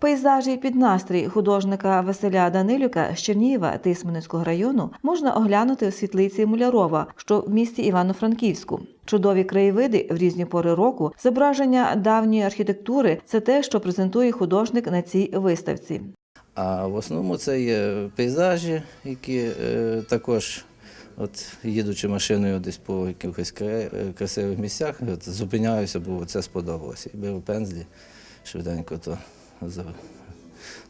Пейзажі під настрій художника Василя Данилюка з Чернігова Тисменницького району можна оглянути у світлиці Мулярова, що в місті Івано-Франківську. Чудові краєвиди в різні пори року, зображення давньої архітектури це те, що презентує художник на цій виставці. А в основному це є пейзажі, які е, також, от їдучи машиною десь по якихось е, красивих місцях, от, зупиняюся, бо це сподобалося. І беру пензлі, швиденько то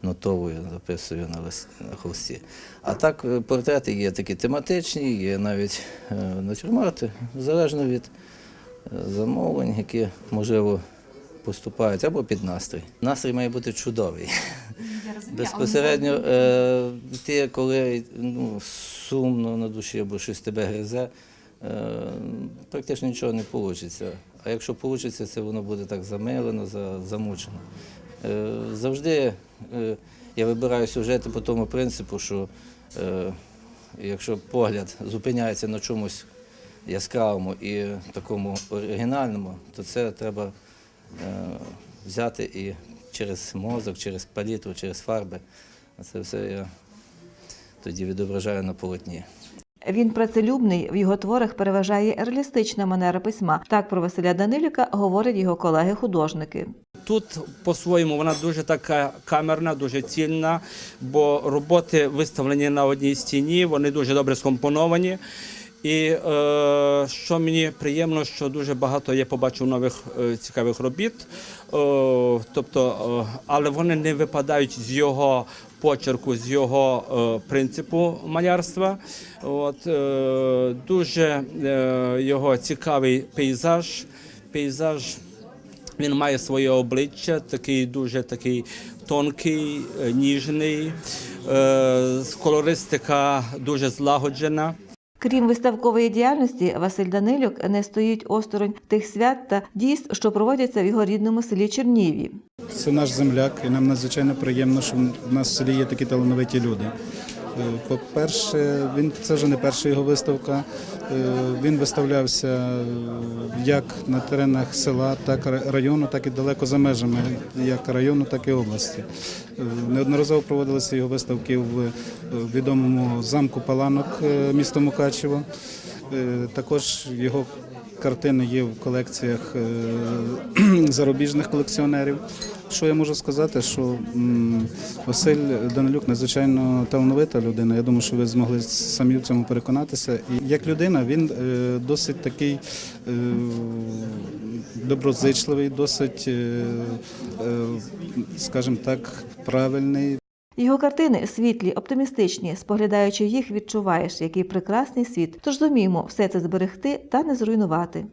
нотовую, записую на, холсті. А так е, портрети є такі тематичні, є навіть е, натюрморти, залежно від е, замовлень, які, можливо, поступають або під настрій. Настрій має бути чудовий. Безпосередньо ти, коли ну, сумно на душі або щось тебе гризе, практично нічого не вийде. А якщо вийде, це воно буде так замилено, за- замучено. Е, завжди е, я вибираю сюжети по тому принципу, що е, якщо погляд зупиняється на чомусь яскравому і такому оригінальному, то це треба взяти і через мозок, через палітру, через фарби. Це все я тоді відображаю на полотні. Він працелюбний, в його творах переважає реалістична манера письма. Так про Василя Данилюка говорять його колеги-художники. Тут по-своєму вона дуже така камерна, дуже цільна, бо роботи виставлені на одній стіні, вони дуже добре скомпоновані. І е, що мені приємно, що дуже багато я побачив нових е, цікавих робіт, е, тобто, е, але вони не випадають з його почерку, з його е, принципу малярства. От, е, дуже е, його цікавий пейзаж. Пейзаж він має своє обличчя, такий дуже такий тонкий, е, ніжний, е, колористика дуже злагоджена. Крім виставкової діяльності, Василь Данилюк не стоїть осторонь тих свят та дійств, що проводяться в його рідному селі Черніві. Це наш земляк, і нам надзвичайно приємно, що в нас в селі є такі талановиті люди. Е, По-перше, він це вже не перша його виставка. Е, Він виставлявся е, як на теренах села, так району, так і далеко за межами, як району, так і області. Неодноразово проводилися його виставки в відомому замку Паланок місто Мукачево. Також його картини є в колекціях е, зарубіжних колекціонерів. Що я можу сказати, що Василь Данилюк надзвичайно талановита людина. Я думаю, що ви змогли самі в цьому переконатися. І як людина він е, досить такий е, доброзичливий, досить, скажімо так, правильний. Його картини світлі, оптимістичні. Споглядаючи їх, відчуваєш, який прекрасний світ. Тож зуміємо все це зберегти та не зруйнувати.